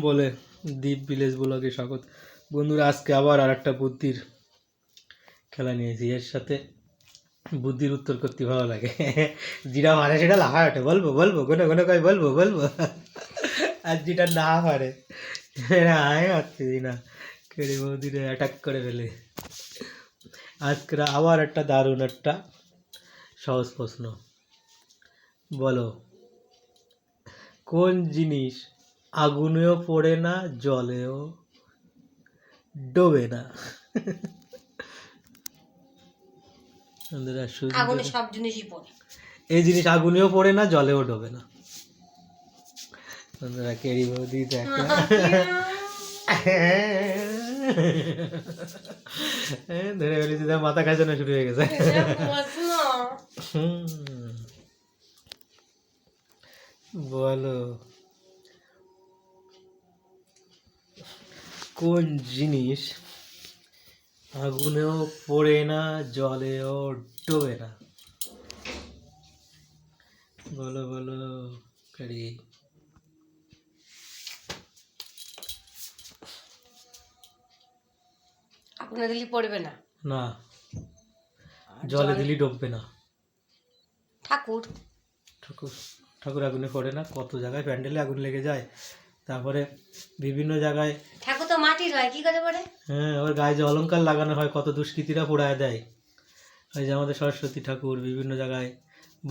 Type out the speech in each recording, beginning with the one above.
বলে দ্বীপ ভিলেজ ব্লগে স্বাগত। বন্ধুরা, আজকে আবার আর একটা বুদ্ধির খেলা নিয়েছি। এর সাথে বুদ্ধির উত্তর করতে ভালো লাগে। যেটা মানে সেটা লাফায় ওঠে। বলব বলব কোনো কোনো কয় বলব বলব। আর যেটা না পারে আয় পারছি না। কেড়ে বৌদিরে অ্যাটাক করে ফেলে। আজকে আবার একটা দারুণ একটা সহজ প্রশ্ন। বলো, কোন জিনিস আগুনেও পড়ে না জলেও ডোবে না। বন্ধুরা শুধু আগুনে সব জিনিসই পড়ে। এই জিনিস আগুনেও পড়ে না জলেও ডোবে না। বন্ধুরা কেরি বৌদি দেখো। ধরে ফেলেছি তার মাথা শুরু হয়ে গেছে। বলো। কোন জিনিস আগুনেও পড়ে না জলেও ডোবে না? বলো বলো কারি। আগুনে দিলে পড়বে না? না। জলে দিলি ডুববে না। ঠাকুর। ঠাকুর ঠাকুর আগুনে পড়ে না। কত জায়গায় প্যান্ডেলে আগুন লেগে যায়। তারপরে বিভিন্ন জায়গায় মাটির হয়, কি করে পড়ে হ্যাঁ ওর গায়ে যে অলংকার লাগানো হয়, কত দুষ্কৃতীরা পোড়ায় দেয়। ওই যে আমাদের সরস্বতী ঠাকুর বিভিন্ন জায়গায়,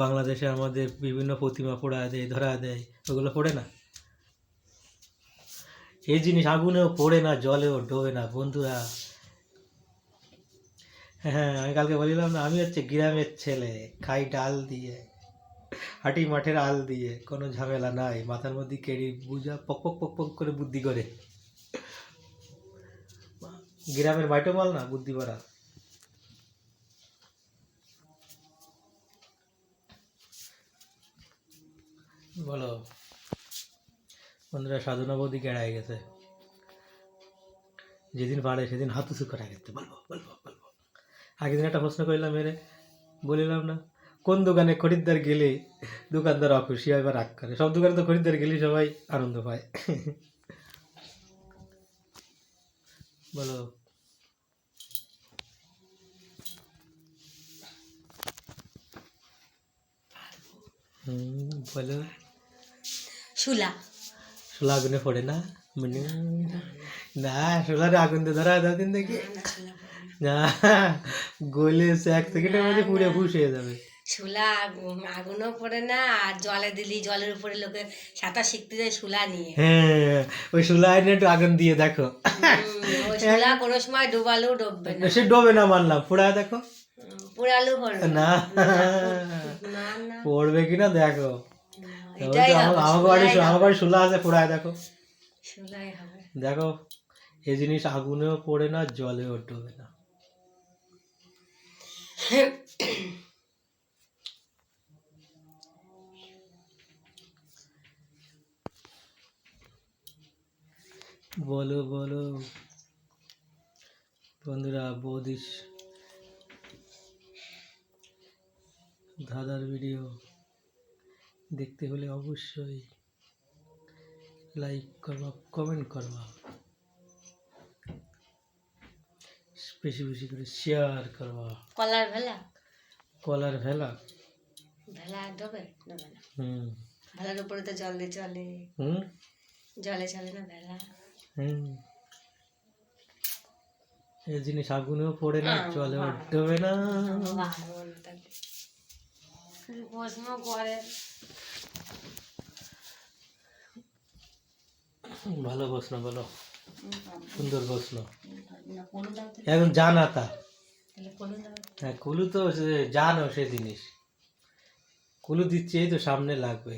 বাংলাদেশে আমাদের বিভিন্ন প্রতিমা পোড়ায় দেয় ধরা দেয়, ওগুলো পড়ে না? এই জিনিস আগুনেও পড়ে না, জলেও ডোবে না, বন্ধুরা। হ্যাঁ আমি কালকে বলিলাম না, আমি হচ্ছে গ্রামের ছেলে, খাই ডাল দিয়ে, হাঁটি মাঠের আল দিয়ে, কোনো ঝামেলা নাই, মাথার মধ্যে কেড়ি বুঝা, পক পক পক পক করে বুদ্ধি করে। গ্রামের বাইটো মাল না, বুদ্ধি ভরা বলো, বন্ধুরা সাধনা বৌদি কেড়ায় গেছে। যেদিন পারে সেদিন হাত উঁচু করে গেছে বলব বলব বলব। আগের দিন একটা প্রশ্ন করলাম মেরে, বলিলাম না, কোন দোকানে খরিদ্দার গেলে দোকানদার অখুশি হয় বা রাগ করে? সব দোকানে তো খরিদ্দার গেলে সবাই আনন্দ পায়। বলো। বলো। শুলা। শোলা আগুনে পড়ে না? মানে না শোলারে আগুন দিয়ে ধরা দাও দিন দেখি। না গলে এক সেকেন্ডের মধ্যে পুড়ে ফুস হয়ে যাবে। শুলা আগুন- আগুনও পড়ে না আর জলে দিলি জলের উপরে লোকে সাঁতার শিখতে যায় শুলা নিয়ে। হ্যাঁ ওই শোলা এনে একটু আগুন দিয়ে দেখো। ওই শুলা কোনো সময় ডুবালেও ডুববে না। সে ডোবে না মানলাম পুরা দেখো। হুম, পুরালেও পড়বে না। পড়বে কিনা দেখো। এটাই আমার বাড়ি আমার বাড়ি শোলা আছে পুরায় দেখো। শুলাই হবে। দেখো এই জিনিস আগুনেও পড়ে না জলেও ডোবে না। বলো বলো। বন্ধুরা বৌদিস ধাঁধার ভিডিও দেখতে হলে অবশ্যই লাইক করবা কমেন্ট করবা। বেশি বেশি করে শেয়ার করবা। কলার ভেলা? কলার ভেলা? ভেলা ডোবে? ডোবে না। হুম। ভেলার উপরে তো জল দিয়ে চলে। হুম? জলে চলে না ভেলা? এই জিনিস আগুনেও পড়ে না জলেও ডোবে না। প্রশ্ন করে। ভালো প্রশ্ন বলো। সুন্দর প্রশ্ন এখন জানা তা। হ্যাঁ কুলু তো জানো সে জিনিস। কুলু দিচ্ছে এই তো সামনে লাগবে।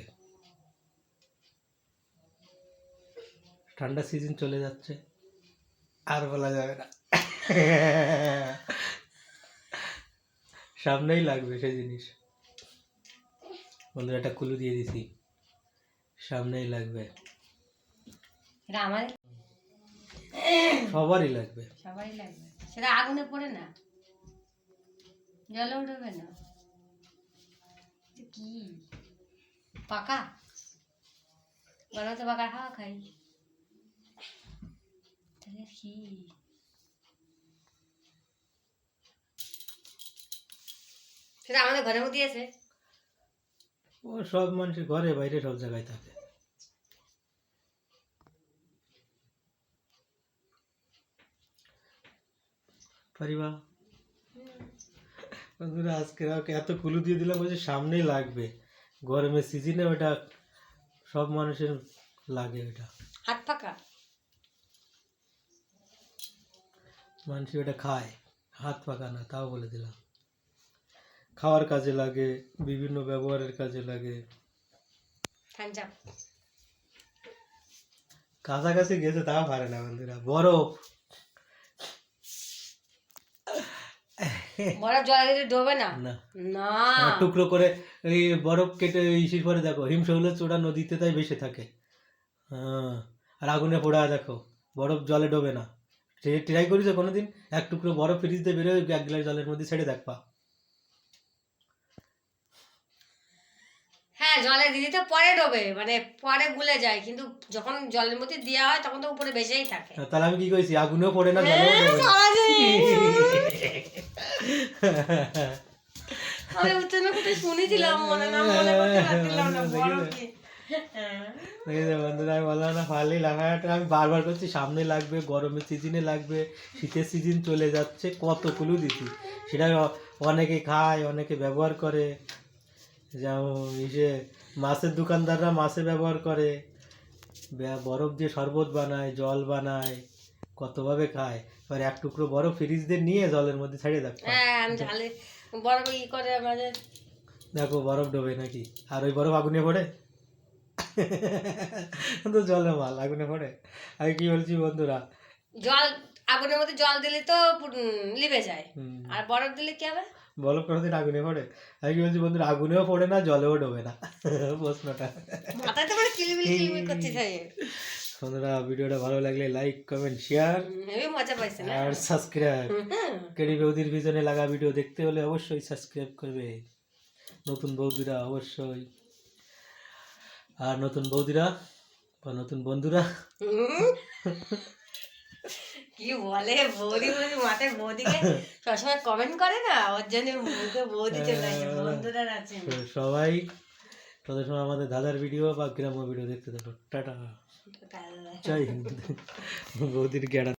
ঠান্ডা সিজন চলে যাচ্ছে। আর বলা যাবে না। সামনেই লাগবে সেই জিনিস। বন্ধুরা একটা কুলু দিয়ে দিছি। সামনেই লাগবে। এটা সবারই লাগবে। সবারই লাগবে। সেটা আগুনে পড়ে না। জলে উঠবে না। কি? পাকা? গলা তো পাকা হাওয়া খাই। কি সেটা আমাদের ঘরের মধ্যে আছে। ও সব মানুষের ঘরে বাইরে সব জায়গায় থাকে। পারিবা বন্ধুরা আজকে ওকে এত কুলু দিয়ে দিলাম বলছে সামনেই লাগবে। গরমের সিজনে ওটা সব মানুষের লাগে ওটা। হাত পাকা? মানুষ ওটা খায় হাত পাকা না তাও বলে দিলাম। খাওয়ার কাজে লাগে বিভিন্ন ব্যবহারের কাজে লাগে। কাছাকাছি গেছে তাও পারে না বন্ধুরা বরফ। বরফ জল ডোবে না? না। না। টুকরো করে এই বরফ কেটে ইসির পরে দেখো হিমশৈলের চূড়া নদীতে তাই বেশি থাকে। হ্যাঁ আর আগুনে পোড়া দেখো বরফ জলে ডোবে না। ট্রাই করেছ কোনোদিন এক টুকরো বরফ ফ্রিজ দিয়ে বেরোয় এক গ্লাস জলের মধ্যে ছেড়ে দেখবা হ্যাঁ জলে দিদি তো পরে ডোবে মানে পরে গুলে যায় কিন্তু যখন জলের মধ্যে দেওয়া হয় তখন তো উপরে বেঁচেই থাকে। তাহলে আমি কি কইছি আগুনেও পড়ে না জলেও হ্যাঁ, ডোবে না। আমি উত্তর কোথায় শুনেছিলাম মনে না মনে করতে পারছিলাম না বরফ কি। হ্যাঁ। বন্ধুরা আমি বললাম না ফালি লাগাটা আমি বারবার করছি সামনে লাগবে গরমের সিজনে লাগবে শীতের সিজন চলে যাচ্ছে কতগুলো দিছি? সেটা অনেকে খায় অনেকে ব্যবহার করে। যেমন ইসে মাছের দোকানদাররা মাছে ব্যবহার করে। বরফ দিয়ে শরবত বানায় জল বানায় কতভাবে খায়। এবার এক টুকরো বরফ ফ্রিজ দিয়ে নিয়ে জলের মধ্যে ছাড়িয়ে দেখো হ্যাঁ বরফ ই করে দেখো বরফ ডোবে নাকি? আর ওই বরফ আগুনে পড়ে? তো জলে মাল আগুনে পড়ে। আমি কি বলছি বন্ধুরা? জল আগুনের মধ্যে জল দিলে তো লিভে যায়। আর বরফ দিলে কি হবে? বরফ কোনোদিন আগুনে পড়ে। আমি কি বলছি বন্ধুরা আগুনেও পড়ে না জলেও ডোবে না। প্রশ্নটা। মাথায় তো মানে কিলিবিলি কিলিবিলি করতে থাকে বন্ধুরা ভিডিওটা ভালো লাগলে লাইক কমেন্ট শেয়ার মজা পাইছে আর সাবস্ক্রাইব। কেডি বৌদির পিছনে লাগা ভিডিও দেখতে হলে অবশ্যই সাবস্ক্রাইব করবে। নতুন বৌদিরা অবশ্যই। আর নতুন বৌদিরা বা নতুন বন্ধুরা। কি বলে? বৌদি বলে মাথায় বৌদিকে সবসময় কমেন্ট করে না? ওর জন্য মুখে বৌদি চলে আসে বন্ধুরা আছে। সবাই তাদের সময় আমাদের দাদার ভিডিও বা গ্রাম্য ভিডিও দেখতে থাকো। টাটা। জয় হিন্দ। বৌদির গ্যাড়া